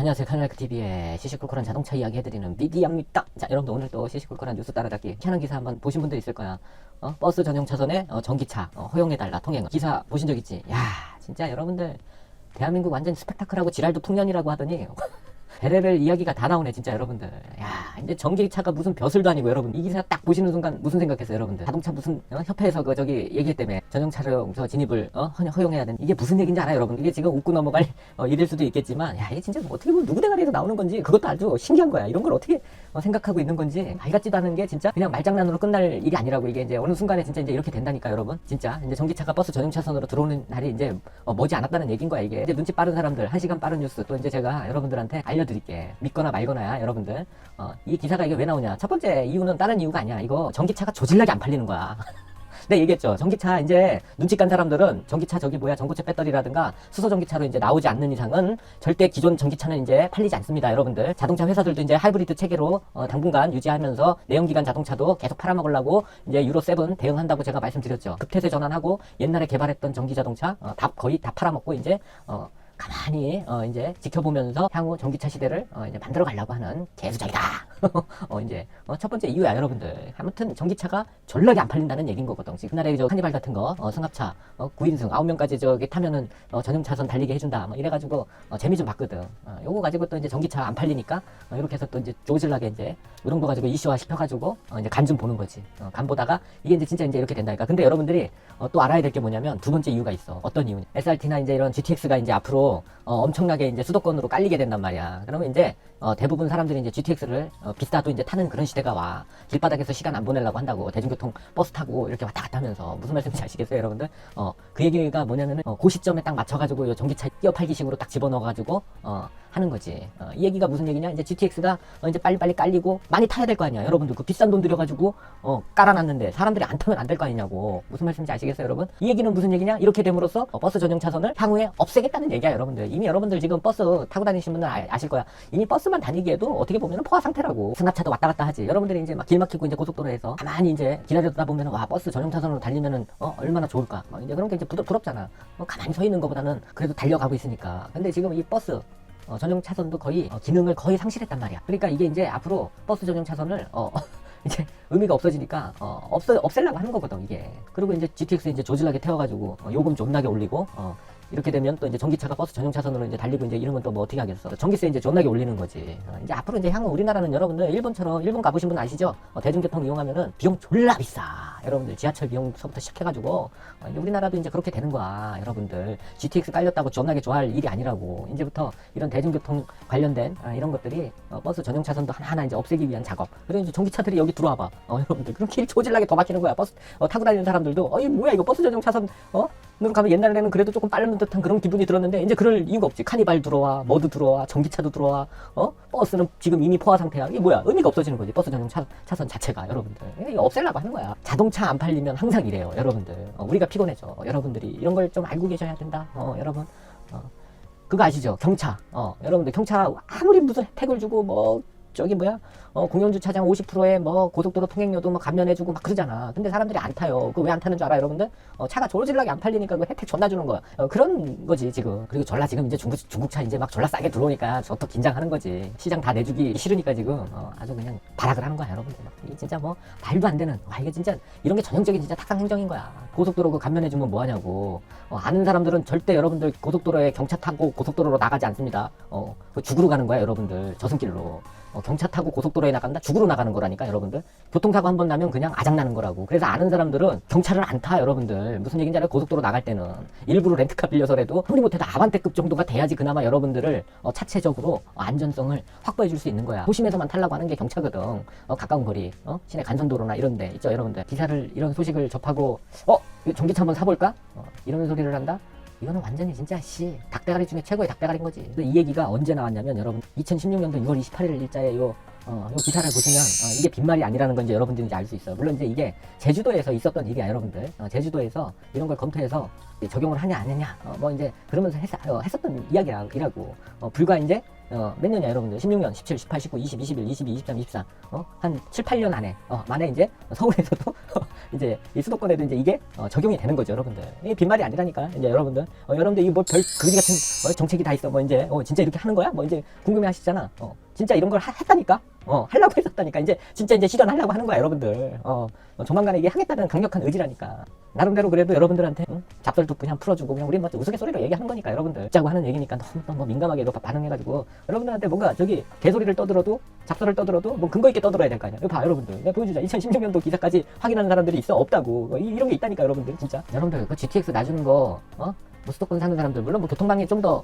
안녕하세요. 카널라이크 TV의 시시콜콜한 자동차 이야기 해드리는 미디어입니다. 자, 여러분들 오늘 또 시시콜콜한 뉴스 따라잡기 희한한 기사 한번 보신 분들 있을 거야. 어? 버스 전용 차선에 어, 전기차 어, 허용해달라 통행 기사 보신 적 있지? 야, 진짜 여러분들 대한민국 완전 스펙타클하고 지랄도 풍년이라고 하더니 베레벨 이야기가 다 나오네 진짜 여러분들. 야 이제 전기차가 무슨 벼슬도 아니고 여러분. 이 기사 딱 보시는 순간 무슨 생각했어요 여러분들? 자동차 무슨 어? 협회에서 그 저기 얘기했다며 전용 차량 저 진입을 어? 허- 허용해야 되는 이게 무슨 얘기인지 알아요 여러분? 이게 지금 웃고 넘어갈 어, 일일 수도 있겠지만 야 이게 진짜 어떻게 보면 누구 대가리에서 나오는 건지 그것도 아주 신기한 거야. 이런 걸 어떻게 어, 생각하고 있는 건지 말 같지도 않은 게 진짜 그냥 말장난으로 끝날 일이 아니라고 이게 이제 어느 순간에 진짜 이제 이렇게 된다니까 여러분. 진짜. 이제 전기차가 버스 전용 차선으로 들어오는 날이 이제 어, 머지 않았다는 얘기인 거야 이게. 이제 눈치 빠른 사람들 한 시간 빠른 뉴스. 또 이제 제가 여러분들한테 알려 드릴게 믿거나 말거나야 여러분들 어, 이 기사가 이게 왜 나오냐 첫 번째 이유는 다른 이유가 아니야 이거 전기차가 조질나게 안 팔리는 거야 내가 얘기했죠. 전기차 이제 눈치 깐 사람들은 전기차 저기 뭐야 전고체 배터리라든가 수소 전기차로 이제 나오지 않는 이상은 절대 기존 전기차는 이제 팔리지 않습니다, 여러분들. 자동차 회사들도 이제 하이브리드 체계로 어, 당분간 유지하면서 내연기관 자동차도 계속 팔아먹으려고 이제 유로 7 대응한다고 제가 말씀드렸죠. 급태세 전환하고 옛날에 개발했던 전기 자동차 어, 다 거의 다 팔아먹고 이제 어, 가만히 어, 이제 지켜보면서 향후 전기차 시대를 어, 이제 만들어 가려고 하는 개수작이다. 어, 이제 어, 첫 번째 이유야 여러분들. 아무튼 전기차가 전락이 안 팔린다는 얘기인 거거든. 지금 옛날에 저 카니발 같은 거 어, 승합차 어, 9인승 9명까지 저기 타면은 어, 전용 차선 달리게 해준다. 뭐 이래가지고 어, 재미 좀 봤거든. 어, 요거 가지고 또 이제 전기차 안 팔리니까 어, 이렇게 해서 또 이제 조질나게 이제 이런 거 가지고 이슈화 시켜가지고 어, 이제 간 좀 보는 거지. 어, 간 보다가 이게 이제 진짜 이제 이렇게 된다니까. 근데 여러분들이 어, 또 알아야 될 게 뭐냐면 두 번째 이유가 있어. 어떤 이유냐? SRT나 이제 이런 GTX가 이제 앞으로 어, 엄청나게 이제 수도권으로 깔리게 된단 말이야. 그러면 이제 어, 대부분 사람들이 이제 GTX를 어, 비싸도 이제 타는 그런 시대가 와. 길바닥에서 시간 안 보내려고 한다고 대중교통 버스 타고 이렇게 왔다 갔다 하면서 무슨 말씀인지 아시겠어요, 여러분들? 어, 그 얘기가 뭐냐면은 어, 그 시점에 딱 맞춰 가지고 요 전기차 끼어 팔기식으로 딱 집어넣어 가지고 어, 하는 거지. 어, 이 얘기가 무슨 얘기냐? 이제 GTX가 어, 이제 빨리빨리 깔리고 많이 타야 될 거 아니야, 여러분들. 그 비싼 돈 들여가지고 어, 깔아놨는데 사람들이 안 타면 안 될 거 아니냐고. 무슨 말씀인지 아시겠어요, 여러분? 이 얘기는 무슨 얘기냐? 이렇게 됨으로써 어, 버스 전용 차선을 향후에 없애겠다는 얘기야, 여러분들. 이미 여러분들 지금 버스 타고 다니신 분들 아, 아실 거야. 이미 버스만 다니기에도 어떻게 보면 포화 상태라고. 승합차도 왔다 갔다 하지. 여러분들이 이제 막 길 막히고 이제 고속도로에서 가만히 이제 기다려다 보면 와 버스 전용 차선으로 달리면은 어, 얼마나 좋을까. 어, 이제 그런 게 이제 부럽, 부럽잖아. 어, 가만히 서 있는 것보다는 그래도 달려가고 있으니까. 근데 지금 이 버스 어, 전용 차선도 거의 어, 기능을 거의 상실했단 말이야. 그러니까 이게 이제 앞으로 버스 전용 차선을 어, 이제 의미가 없어지니까 어, 없어 없애려고 하는 거거든 이게. 그리고 이제 GTX 이제 조질나게 태워가지고 어, 요금 존나게 올리고 어, 이렇게 되면 또 이제 전기차가 버스 전용 차선으로 이제 달리고 이제 이러면 또뭐 어떻게 하겠어? 전기세 이제 존나게 올리는 거지. 어, 이제 앞으로 이제 향후 우리나라는 여러분들 일본처럼 일본 가보신 분 아시죠? 어, 대중교통 이용하면은 비용 졸라 비싸. 여러분들 지하철 비용서부터 시작해가지고 어, 이제 우리나라도 이제 그렇게 되는 거야. 여러분들 GTX 깔렸다고 존나게 좋아할 일이 아니라고. 이제부터 이런 대중교통 관련된 아, 이런 것들이 어, 버스 전용 차선도 하나하나 이제 없애기 위한 작업. 그리고 이제 전기차들이 여기 들어와 봐. 어, 여러분들 그럼 길 조질나게 더 막히는 거야. 버스 어, 타고 다니는 사람들도 어이 뭐야 이거 버스 전용 차선 어? 는 가면 옛날에는 그래도 조금 빠른 듯한 그런 기분이 들었는데 이제 그럴 이유가 없지. 카니발 들어와, 머드 들어와, 전기차도 들어와. 어? 버스는 지금 이미 포화 상태야. 이게 뭐야? 의미가 없어지는 거지. 버스 전용 차, 차선 자체가 여러분들. 이거 없애려고 하는 거야. 자동차 안 팔리면 항상 이래요, 여러분들. 어, 우리가 피곤해져. 여러분들이 이런 걸 좀 알고 계셔야 된다. 어, 여러분. 어. 그거 아시죠? 경차. 어, 여러분들 경차 아무리 무슨 혜택을 주고 뭐 저기 뭐야? 어, 공영주 차장 50%에 뭐 고속도로 통행료도 뭐 감면해주고 막 그러잖아. 근데 사람들이 안 타요. 그 왜 안 타는 줄 알아, 여러분들? 어, 차가 졸질나게 안 팔리니까 그 혜택 존나 주는 거야. 어, 그런 거지, 지금. 그리고 졸라 지금 이제 중국, 중국차 이제 막 졸라 싸게 들어오니까 저더 긴장하는 거지. 시장 다 내주기 싫으니까 지금, 어, 아주 그냥 발악을 하는 거야, 여러분들. 막. 이게 진짜 뭐, 말도 안 되는, 와, 이게 진짜, 이런 게 전형적인 진짜 탁상 행정인 거야. 고속도로 그 감면해주면 뭐 하냐고. 어, 아는 사람들은 절대 여러분들 고속도로에 경차 타고 고속도로로 나가지 않습니다. 어, 그 죽으러 가는 거야, 여러분들. 저승길로. 어, 경차 타고 고속도로 에 나간다? 죽으러 나가는 거라니까, 여러분들. 교통사고 한 번 나면 그냥 아작나는 거라고. 그래서 아는 사람들은 경차를 안 타, 여러분들. 무슨 얘기인지 알아요? 고속도로 나갈 때는. 일부러 렌트카 빌려서라도, 아무리 못해도 아반떼급 정도가 돼야지 그나마 여러분들을 어, 차체적으로 어, 안전성을 확보해 줄 수 있는 거야. 도심에서만 타려고 하는 게 경차거든. 어, 가까운 거리. 어? 시내 간선도로나 이런 데 있죠, 여러분들. 기사를, 이런 소식을 접하고, 어? 전기차 한번 사볼까? 어, 이런 소리를 한다? 이거는 완전히 진짜 씨 닭대가리 중에 최고의 닭대가리인 거지. 이 얘기가 언제 나왔냐면 여러분 2016년도 6월 28일 일자에 요 어, 이 기사를 보시면 어, 이게 빈말이 아니라는 건 이제 여러분들이 이제 알 수 있어요. 물론 이제 이게 제주도에서 있었던 일이야, 여러분들. 어, 제주도에서 이런 걸 검토해서 이제 적용을 하냐 안 하냐, 어, 뭐 이제 그러면서 했, 어, 했었던 이야기라고. 어, 불과 이제 어, 몇 년이야, 여러분들? 16년, 17, 18, 19, 20, 21, 22, 23, 24, 어, 한 7, 8년 안에, 어, 만에 이제 서울에서도 이제 이 수도권에도 이제 이게 어, 적용이 되는 거죠, 여러분들. 이게 빈말이 아니라니까, 이제 여러분들. 어, 여러분들 이게 뭐별 그지 같은 어, 정책이 다 있어, 뭐 이제 어, 진짜 이렇게 하는 거야? 뭐 이제 궁금해 하시잖아. 어, 진짜 이런 걸 하- 했다니까. 어, 하려고 했었다니까. 이제 진짜 이제 실현하려고 하는 거야, 여러분들. 어, 어, 조만간에 이게 하겠다는 강력한 의지라니까. 나름대로 그래도 여러분들한테 응? 잡설도 그냥 풀어주고 그냥 우리 뭐 우스갯소리로 얘기하는 거니까 여러분들 짜고 하는 얘기니까 너무 너무 민감하게 너 반응해가지고 여러분들한테 뭔가 저기 개소리를 떠들어도 잡설을 떠들어도 뭐 근거 있게 떠들어야 될 거 아니야. 이거 봐 여러분들. 내가 보여주자. 2016년도 기사까지 확인하는 사람들이 있어 없다고. 어, 이, 이런 게 있다니까 여러분들 진짜. 여러분들 그 GTX 놔주는 거 어? 뭐 수도권 사는 사람들 물론 뭐 교통방이 좀더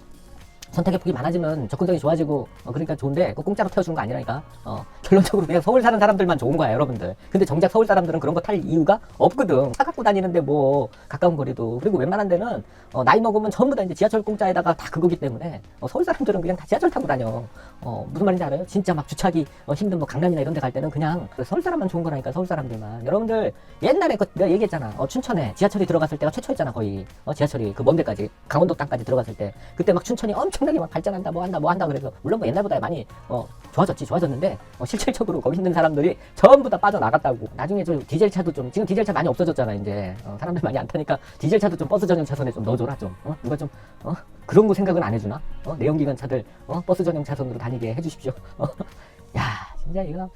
선택의 폭이 많아지면 접근성이 좋아지고 어, 그러니까 좋은데 그 공짜로 태워주는 거 아니라니까. 어, 결론적으로 그냥 서울 사는 사람들만 좋은 거야 여러분들. 근데 정작 서울 사람들은 그런 거 탈 이유가 없거든. 차 갖고 다니는데 뭐 가까운 거리도. 그리고 웬만한 데는 어, 나이 먹으면 전부 다 이제 지하철 공짜에다가 다 그거기 때문에 어, 서울 사람들은 그냥 다 지하철 타고 다녀. 어, 무슨 말인지 알아요? 진짜 막 주차하기 어, 힘든 뭐 강남이나 이런 데 갈 때는 그냥 그 서울 사람만 좋은 거라니까 서울 사람들만. 여러분들 옛날에 그 내가 얘기했잖아. 어, 춘천에 지하철이 들어갔을 때가 최초였잖아 거의. 어, 지하철이 그 먼 데까지 강원도 땅까지 들어갔을 때. 그때 막 춘천이 엄청 나게 막 발전한다 뭐 한다 뭐 한다 그래서 물론 뭐 옛날보다 많이 어, 좋아졌지 좋아졌는데 어, 실질적으로 거기 있는 사람들이 전부 다 빠져나갔다고 나중에 좀 디젤 차도 좀 지금 디젤 차 많이 없어졌잖아 이제 어, 사람들 많이 안 타니까 디젤 차도 좀 버스 전용 차선에 좀 넣어줘라 좀 어? 누가 좀 어? 그런 거 생각은 안 해주나 어? 내연기관 차들 어? 버스 전용 차선으로 다니게 해주십시오 어? 야 진짜 이거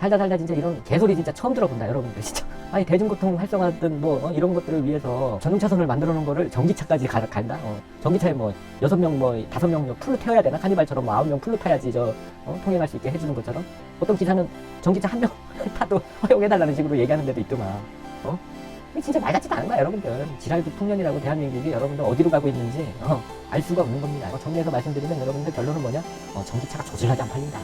살다 살다 진짜 이런 개소리 진짜 처음 들어본다 여러분들. 진짜. 아니 대중교통 활성화든 뭐 어, 이런 것들을 위해서 전용차선을 만들어 놓은 거를 전기차까지 가, 간다? 어, 전기차에 뭐 여섯 명 뭐 다섯 명 풀로 태워야 되나? 카니발처럼 뭐 아홉 명 풀로 타야지 저 어, 통행할 수 있게 해주는 것처럼? 어떤 기사는 전기차 한 명 타도 허용해달라는 식으로 얘기하는 데도 있더만. 어? 진짜 말 같지도 않은 거야 여러분들. 지랄도 풍년이라고 대한민국이 여러분들 어디로 가고 있는지 어, 알 수가 없는 겁니다. 어, 정리해서 말씀드리면 여러분들 결론은 뭐냐? 어, 전기차가 조질하게 안 팔린다